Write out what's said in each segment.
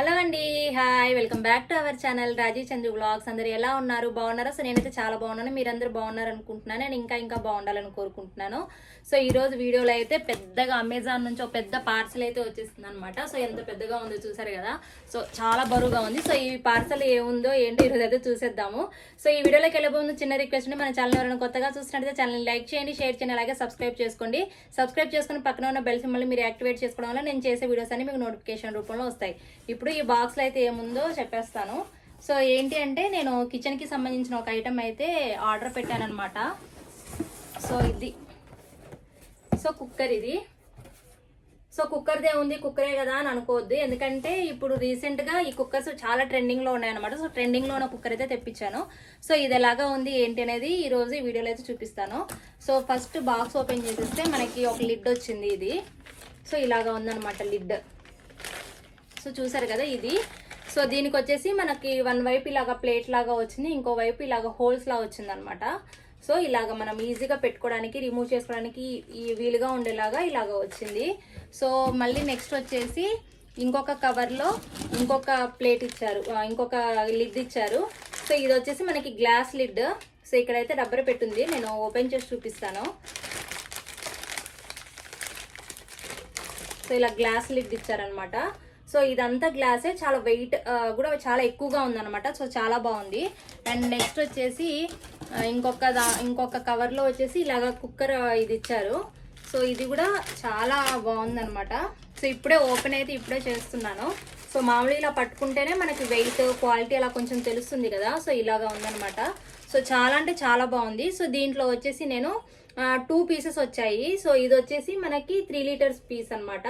Hello అండి hi welcome back to our channel Raji Chandru blogs అందరు ఎలా ఉన్నారు? బాగున్నారా? సో నేనైతే చాలా బాగున్నాను. మీరందరూ బాగున్నారు అనుకుంటున్నాను నేను ఇంకా ఇంకా బాగుండాలని కోరుకుంటున్నాను. సో ఈరోజు వీడియోలో అయితే పెద్దగా అమెజాన్ నుంచి ఒక పెద్ద పార్సల్ అయితే వచ్చేస్తుంది అనమాట సో ఎంత పెద్దగా ఉందో చూసారు కదా? సో చాలా బరువుగా ఉంది. సో ఈ పార్సల్ ఏముందో ఏంటో ఈరోజు అయితే చూసేద్దాము. సో ఈ వీడియోలోకి వెళ్ళబోతుంది చిన్న రిక్వెస్ట్ ఉంది మన ఛానల్ ఎవరైనా కొత్తగా చూసినట్లయితే ఛానల్ లైక్ చేయండి షేర్ చేయండి అలాగే సబ్స్క్రైబ్ చేసుకోండి. సబ్స్క్రైబ్ చేసుకుని పక్కన ఉన్న బెల్ సింబల్ మీరు యాక్టివేట్ చేసుకోవడం వల్ల నేను చేసే వీడియోస్ అన్ని మీకు నోటిఫికేషన్ రూపంలో వస్తాయి. ఇప్పుడు ఈ బాక్స్లో అయితే ఏముందో చెప్పేస్తాను. సో ఏంటి అంటే నేను కిచెన్కి సంబంధించిన ఒక ఐటమ్ అయితే ఆర్డర్ పెట్టాను అనమాట సో ఇది. సో కుక్కర్ ఇది. సో కుక్కర్దే ఉంది కుక్కరే కదా అని అనుకోవద్దు. ఎందుకంటే ఇప్పుడు రీసెంట్గా ఈ కుక్కర్స్ చాలా ట్రెండింగ్లో ఉన్నాయన్నమాట. సో ట్రెండింగ్లో ఉన్న కుక్కర్ అయితే తెప్పించాను. సో ఇది ఎలాగా ఉంది ఏంటి అనేది ఈరోజు ఈ వీడియోలో అయితే చూపిస్తాను. సో ఫస్ట్ బాక్స్ ఓపెన్ చేసేస్తే మనకి ఒక లిడ్ వచ్చింది ఇది. సో ఇలాగా ఉందన్నమాట లిడ్ సో చూసారు కదా ఇది. సో దీనికి వచ్చేసి మనకి వన్ వైపు ఇలాగా ప్లేట్ లాగా వచ్చింది ఇంకో వైపు ఇలాగా హోల్స్ లాగా వచ్చింది అనమాట సో ఇలాగ మనం ఈజీగా పెట్టుకోవడానికి రిమూవ్ చేసుకోవడానికి ఈ వీలుగా ఉండేలాగా ఇలాగ వచ్చింది. సో మళ్ళీ నెక్స్ట్ వచ్చేసి ఇంకొక కవర్లో ఇంకొక ప్లేట్ ఇచ్చారు ఇంకొక లిడ్ ఇచ్చారు. సో ఇది వచ్చేసి మనకి గ్లాస్ లిడ్. సో ఇక్కడైతే రబ్బర్ పెట్టుంది నేను ఓపెన్ చేసి చూపిస్తాను. సో ఇలా గ్లాస్ లిడ్ ఇచ్చారనమాట. సో ఇదంతా గ్లాసే చాలా వెయిట్ కూడా చాలా ఎక్కువగా ఉందన్నమాట. సో చాలా బాగుంది. అండ్ నెక్స్ట్ వచ్చేసి ఇంకొక దా ఇంకొక కవర్లో వచ్చేసి ఇలాగ కుక్కర్ ఇది ఇచ్చారు. సో ఇది కూడా చాలా బాగుందన్నమాట. సో ఇప్పుడే ఓపెన్ అయితే ఇప్పుడే చేస్తున్నాను. సో మామూలు ఇలా పట్టుకుంటేనే మనకి వెయిట్ క్వాలిటీ అలా కొంచెం తెలుస్తుంది కదా. సో ఇలాగా ఉందన్నమాట. సో చాలా అంటే చాలా బాగుంది. సో దీంట్లో వచ్చేసి నేను టూ పీసెస్ వచ్చాయి. సో ఇది వచ్చేసి మనకి త్రీ లీటర్స్ పీస్ అన్నమాట.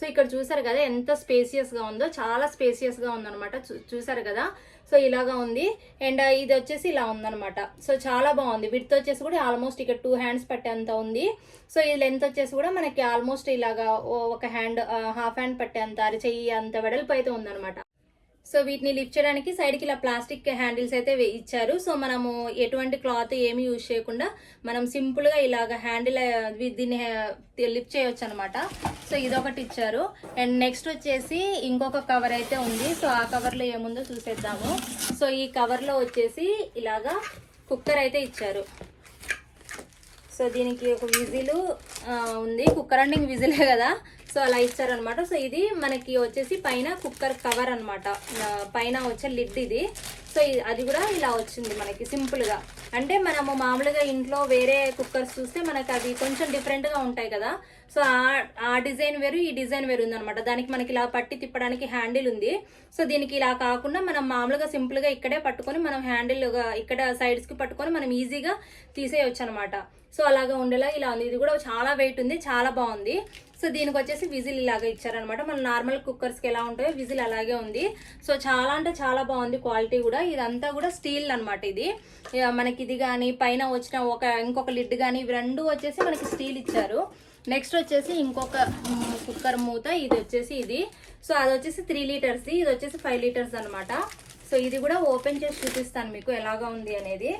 సో ఇక్కడ చూసారు కదా ఎంత స్పేసియస్గా ఉందో చాలా స్పేసియస్గా ఉందనమాట ఉందన్నమాట. చూ- చూసారు కదా? సో ఇలాగా ఉంది. అండ్ ఇది వచ్చేసి ఇలా ఉందనమాట సో చాలా బాగుంది. విడ్త్ వచ్చేసి కూడా ఆల్మోస్ట్ ఇక్కడ టూ హ్యాండ్స్ పట్టేంత ఉంది. సో ఈ లెంత్ వచ్చేసి కూడా మనకి ఆల్మోస్ట్ ఇలాగా ఒక హ్యాండ్ హాఫ్ హ్యాండ్ పట్టేంత అరిచెయ్యి అంత వెడల్పు అయితే ఉందనమాట సో వీటిని లిఫ్ట్ చేయడానికి సైడ్కి ఇలా ప్లాస్టిక్ హ్యాండిల్స్ అయితే ఇచ్చారు. సో మనము ఎటువంటి క్లాత్ ఏమి యూజ్ చేయకుండా మనం సింపుల్గా ఇలాగ హ్యాండిల్ దీన్ని లిఫ్ట్ చేయొచ్చు అనమాట సో ఇదొకటి ఇచ్చారు. అండ్ నెక్స్ట్ వచ్చేసి ఇంకొక కవర్ అయితే ఉంది. సో ఆ కవర్లో ఏముందో చూసేద్దాము. సో ఈ కవర్లో వచ్చేసి ఇలాగా కుక్కర్ అయితే ఇచ్చారు. సో దీనికి ఒక విజిల్ ఉంది. కుక్కర్ అంటే ఇంక విజిలే కదా. సో అలా ఇచ్చారనమాట సో ఇది మనకి వచ్చేసి పైన కుక్కర్ కవర్ అనమాట పైన వచ్చే లిడ్ ఇది. సో అది కూడా ఇలా వచ్చింది మనకి సింపుల్గా అంటే మనము మామూలుగా ఇంట్లో వేరే కుక్కర్స్ చూస్తే మనకి అవి కొంచెం డిఫరెంట్గా ఉంటాయి కదా. సో ఆ డిజైన్ వేరు ఈ డిజైన్ వేరు ఉందనమాట దానికి మనకి ఇలా పట్టి తిప్పడానికి హ్యాండిల్ ఉంది. సో దీనికి ఇలా కాకుండా మనం మామూలుగా సింపుల్గా ఇక్కడే పట్టుకొని మనం హ్యాండిల్గా ఇక్కడ సైడ్స్కి పట్టుకొని మనం ఈజీగా తీసేయొచ్చు అనమాట సో అలాగా ఉండేలా ఇలా ఉంది. ఇది కూడా చాలా వెయిట్ ఉంది చాలా బాగుంది. సో దీనికి వచ్చేసి విజిల్ ఇలాగ ఇచ్చారనమాట. మన నార్మల్ కుక్కర్స్కి ఎలా ఉంటాయో విజిల్ అలాగే ఉంది. సో చాలా అంటే చాలా బాగుంది క్వాలిటీ కూడా. ఇదంతా కూడా స్టీల్ అనమాట ఇది. మనకి ఇది కానీ పైన వచ్చిన ఒక ఇంకొక లిడ్ కానీ ఇవి రెండు వచ్చేసి మనకి స్టీల్ ఇచ్చారు. నెక్స్ట్ వచ్చేసి ఇంకొక కుక్కర్ మూత ఇది వచ్చేసి ఇది. సో అది వచ్చేసి త్రీ లీటర్స్ ఇది వచ్చేసి ఫైవ్ లీటర్స్ అనమాట సో ఇది కూడా ఓపెన్ చేసి చూపిస్తాను మీకు ఎలాగా ఉంది అనేది.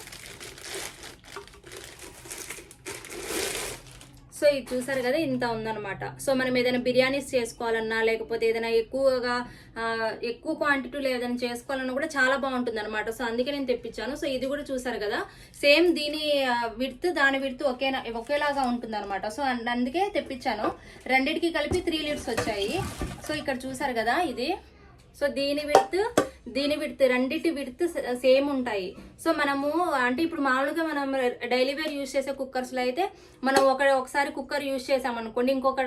సో ఇది చూసారు కదా ఇంత ఉందన్నమాట. సో మనం ఏదైనా బిర్యానీస్ చేసుకోవాలన్నా లేకపోతే ఏదైనా ఎక్కువగా ఎక్కువ క్వాంటిటీలో ఏదైనా చేసుకోవాలన్నా కూడా చాలా బాగుంటుంది అనమాట సో అందుకే నేను తెప్పించాను. సో ఇది కూడా చూసారు కదా సేమ్ దీని విడ్త్ దాని విడ్త్ ఒకే ఒకేలాగా ఉంటుంది అనమాట సో అందుకే తెప్పించాను. రెండింటికి కలిపి త్రీ లీటర్స్ వచ్చాయి. సో ఇక్కడ చూసారు కదా ఇది. సో దీని విడ్త్ దీని విడ్త్ రెండింటి విడ్త్ సేమ్ ఉంటాయి. సో మనము అంటే ఇప్పుడు మామూలుగా మనం డైలీ వేర్ యూజ్ చేసే కుక్కర్స్లో అయితే మనం ఒక ఒకసారి కుక్కర్ యూజ్ చేసామనుకోండి ఇంకొక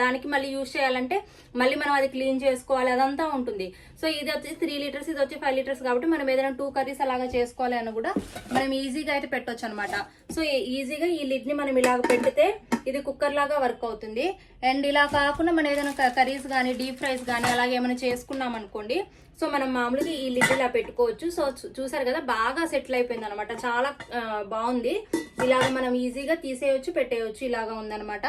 దానికి మళ్ళీ యూజ్ చేయాలంటే మళ్ళీ మనం అది క్లీన్ చేసుకోవాలి అదంతా ఉంటుంది. సో ఇది వచ్చి త్రీ లీటర్స్ ఇది వచ్చి ఫైవ్ లీటర్స్ కాబట్టి మనం ఏదైనా టూ కర్రీస్ అలాగా చేసుకోవాలి అని కూడా మనం ఈజీగా అయితే పెట్టొచ్చు అనమాట సో ఈజీగా ఈ లిడ్ని మనం ఇలాగ పెడితే ఇది కుక్కర్ లాగా వర్క్ అవుతుంది. అండ్ ఇలా కాకుండా మనం ఏదైనా కర్రీస్ కానీ డీప్ ఫ్రైస్ కానీ అలాగే ఏమైనా చేసుకున్నాం అనుకోండి సో మనం మామూలుగా ఈ లిడ్ ఇలా పెట్టుకోవచ్చు. సో చూసారు కదా బాగా సెటిల్ అయిపోయింది అనమాట చాలా బాగుంది. ఇలాగ మనం ఈజీగా తీసేయొచ్చు పెట్టేయచ్చు ఇలాగా ఉందన్నమాట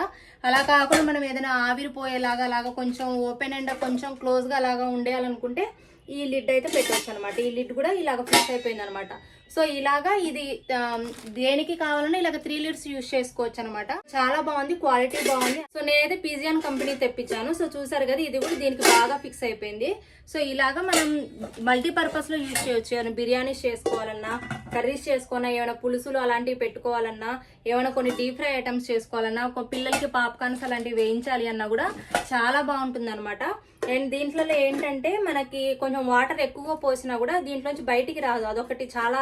అలా కాకుండా మనం ఏదైనా ఆవిరిపోయేలాగా అలాగా కొంచెం ఓపెన్ అండ్ కొంచెం క్లోజ్గా అలాగా ఉండేయాలనుకుంటే ఈ లిడ్ అయితే పెట్టవచ్చు అనమాట ఈ లిడ్ కూడా ఇలాగ ఫిక్స్ అయిపోయింది అనమాట సో ఇలాగా ఇది దేనికి కావాలన్నా ఇలాగ త్రీ లీటర్స్ యూస్ చేసుకోవచ్చు అనమాట చాలా బాగుంది క్వాలిటీ బాగుంది. సో నేనైతే పిజియాన్ కంపెనీ తెప్పించాను. సో చూసారు కదా ఇది కూడా దీనికి బాగా ఫిక్స్ అయిపోయింది. సో ఇలాగా మనం మల్టీపర్పస్లో యూజ్ చేయొచ్చు. ఏమైనా బిర్యానీస్ చేసుకోవాలన్నా కర్రీస్ చేసుకోవాలన్నా ఏమైనా పులుసులు అలాంటివి పెట్టుకోవాలన్నా ఏమైనా కొన్ని డీప్ ఫ్రై ఐటమ్స్ చేసుకోవాలన్నా ఒక పిల్లలకి పాప్కార్న్స్ అలాంటివి వేయించాలి అన్నా కూడా చాలా బాగుంటుంది అనమాట అండ్ దీంట్లో ఏంటంటే మనకి కొంచెం వాటర్ ఎక్కువగా పోసినా కూడా దీంట్లోంచి బయటికి రాదు. అదొకటి చాలా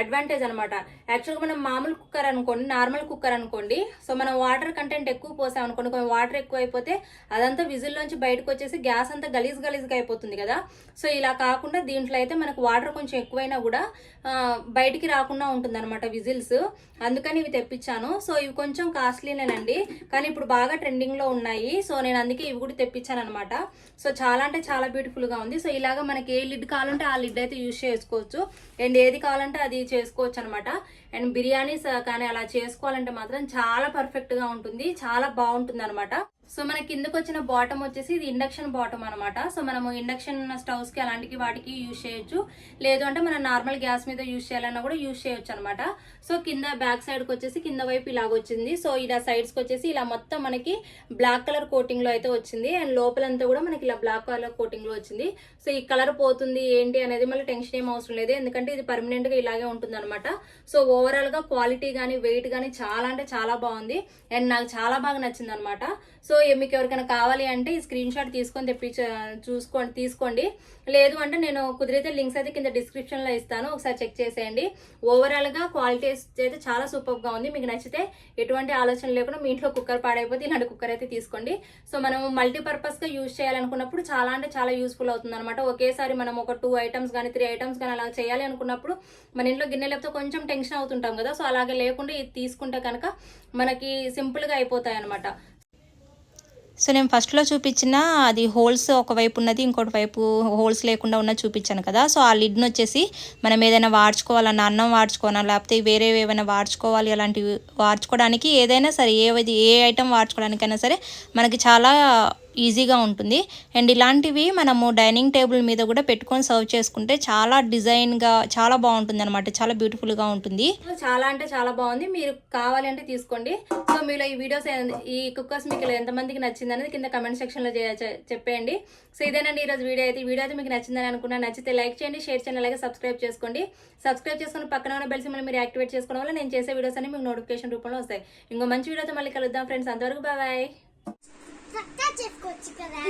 అడ్వాంటేజ్ అనమాట యాక్చువల్గా మనం మామూలు కుక్కర్ అనుకోండి నార్మల్ కుక్కర్ అనుకోండి సో మనం వాటర్ కంటెంట్ ఎక్కువ పోసాం అనుకోండి కొంచెం వాటర్ ఎక్కువ అయిపోతే అదంతా విజిల్లోంచి బయటకు వచ్చేసి గ్యాస్ అంతా గలీజ్ గలీజ్గా అయిపోతుంది కదా. సో ఇలా కాకుండా దీంట్లో అయితే మనకు వాటర్ కొంచెం ఎక్కువైనా కూడా బయటికి రాకుండా ఉంటుంది అనమాట విజిల్స్. అందుకని ఇవి తెప్పించాను. సో ఇవి కొంచెం కాస్ట్లీనేనండి కానీ ఇప్పుడు బాగా ట్రెండింగ్లో ఉన్నాయి. సో నేను అందుకే ఇవి కూడా తెప్పించాను అనమాట సో చాలా అంటే చాలా బ్యూటిఫుల్గా ఉంది. సో ఇలాగా మనకి ఏ లిడ్ కావాలంటే ఆ లిడ్ అయితే యూజ్ చేసుకోవచ్చు. అండ్ ఏది కావాలంటే అది చేసుకోవచ్చు అనమాట అండ్ బిర్యానీస్ కానీ అలా చేసుకోవాలంటే మాత్రం చాలా పర్ఫెక్ట్గా ఉంటుంది. చాలా బాగుంటుంది అనమాట సో మన కిందకు వచ్చిన బాటమ్ వచ్చేసి ఇది ఇండక్షన్ బాటమ్ అనమాట సో మనము ఇండక్షన్ స్టవ్స్కి అలాంటికి వాటికి యూజ్ చేయొచ్చు. లేదు అంటే మనం నార్మల్ గ్యాస్ మీద యూజ్ చేయాలన్నా కూడా యూజ్ చేయొచ్చు అనమాట సో కింద బ్యాక్ సైడ్కి వచ్చేసి కింద వైపు ఇలాగ వచ్చింది. సో ఇలా సైడ్స్కి వచ్చేసి ఇలా మొత్తం మనకి బ్లాక్ కలర్ కోటింగ్లో అయితే వచ్చింది. అండ్ లోపలంతా కూడా మనకి ఇలా బ్లాక్ కలర్ కోటింగ్లో వచ్చింది. సో ఈ కలర్ పోతుంది ఏంటి అనేది మళ్ళీ టెన్షన్ ఏం అవసరం లేదు. ఎందుకంటే ఇది పర్మనెంట్గా ఇలాగే ఉంటుంది అనమాట సో ఓవరాల్గా క్వాలిటీ కానీ వెయిట్ కానీ చాలా అంటే చాలా బాగుంది. అండ్ నాకు చాలా బాగా నచ్చింది అనమాట సో సో మీకు ఎవరికైనా కావాలి అంటే ఈ స్క్రీన్ షాట్ తీసుకొని తెప్పి చూసుకోండి తీసుకోండి. లేదు అంటే నేను కుదిరితే లింక్స్ అయితే కింద డిస్క్రిప్షన్లో ఇస్తాను. ఒకసారి చెక్ చేసేయండి. ఓవరాల్గా క్వాలిటీస్ క్వాలిటీ అయితే చాలా సూపర్గా ఉంది. మీకు నచ్చితే ఎటువంటి ఆలోచన లేకుండా మీ ఇంట్లో కుక్కర్ పాడైపోతే ఇలాంటి కుక్కర్ అయితే తీసుకోండి. సో మనం మల్టీపర్పస్గా యూజ్ చేయాలనుకున్నప్పుడు చాలా అంటే చాలా యూస్ఫుల్ అవుతుంది అనమాట ఒకేసారి మనం ఒక టూ ఐటమ్స్ కానీ త్రీ ఐటమ్స్ కానీ అలా చేయాలి అనుకున్నప్పుడు మన ఇంట్లో గిన్నె లేకపోతే కొంచెం టెన్షన్ అవుతుంటాం కదా. సో అలాగే లేకుండా ఇది తీసుకుంటే కనుక మనకి సింపుల్గా అయిపోతాయి అనమాట సో నేను ఫస్ట్లో చూపించిన అది హోల్స్ ఒకవైపు ఉన్నది ఇంకోటి వైపు హోల్స్ లేకుండా ఉన్నది చూపించాను కదా. సో ఆ లిడ్ని వచ్చేసి మనం ఏదైనా వాడ్చుకోవాలన్నా అన్నం వాడ్చుకోవాలన్నా లేకపోతే వేరే ఏమైనా వాడ్చుకోవాలి అలాంటివి వాడ్చుకోవడానికి ఏదైనా సరే ఏది ఏ ఐటెం వాడ్చుకోవడానికైనా సరే మనకి చాలా ఈజీగా ఉంటుంది. అండ్ ఇలాంటివి మనము డైనింగ్ టేబుల్ మీద కూడా పెట్టుకొని సర్వ్ చేసుకుంటే చాలా డిజైన్గా చాలా బాగుంటుంది అనమాట చాలా బ్యూటిఫుల్గా ఉంటుంది. చాలా అంటే చాలా బాగుంది. మీరు కావాలి అంటే తీసుకోండి. సో మీలో ఈ వీడియోస్ ఈ కుక్కర్స్ మీకు ఎంతమందికి నచ్చింది అనేది కింద కమెంట్ సెక్షన్లో చెప్పేయండి. సో ఇదేనండి ఈరోజు వీడియో అయితే. వీడియో అయితే మీకు నచ్చిందని అనుకున్నా నచ్చితే లైక్ చేయండి షేర్ చేయండి అలాగే సబ్స్క్రైబ్ చేసుకోండి. సబ్స్క్రైబ్ చేసుకుని పక్కన ఉన్న బెల్స్ సింబల్ మీరు యాక్టివేట్ చేసుకోవడం వల్ల నేను చేసే వీడియోస్ అన్ని మీకు నోటిఫికేషన్ రూపంలో వస్తాయి. ఇంకో మంచి వీడియోతో మళ్ళీ కలుద్దాం ఫ్రెండ్స్. అంతవరకు బాయ్ చక్కగా చేసుకోవచ్చు కదా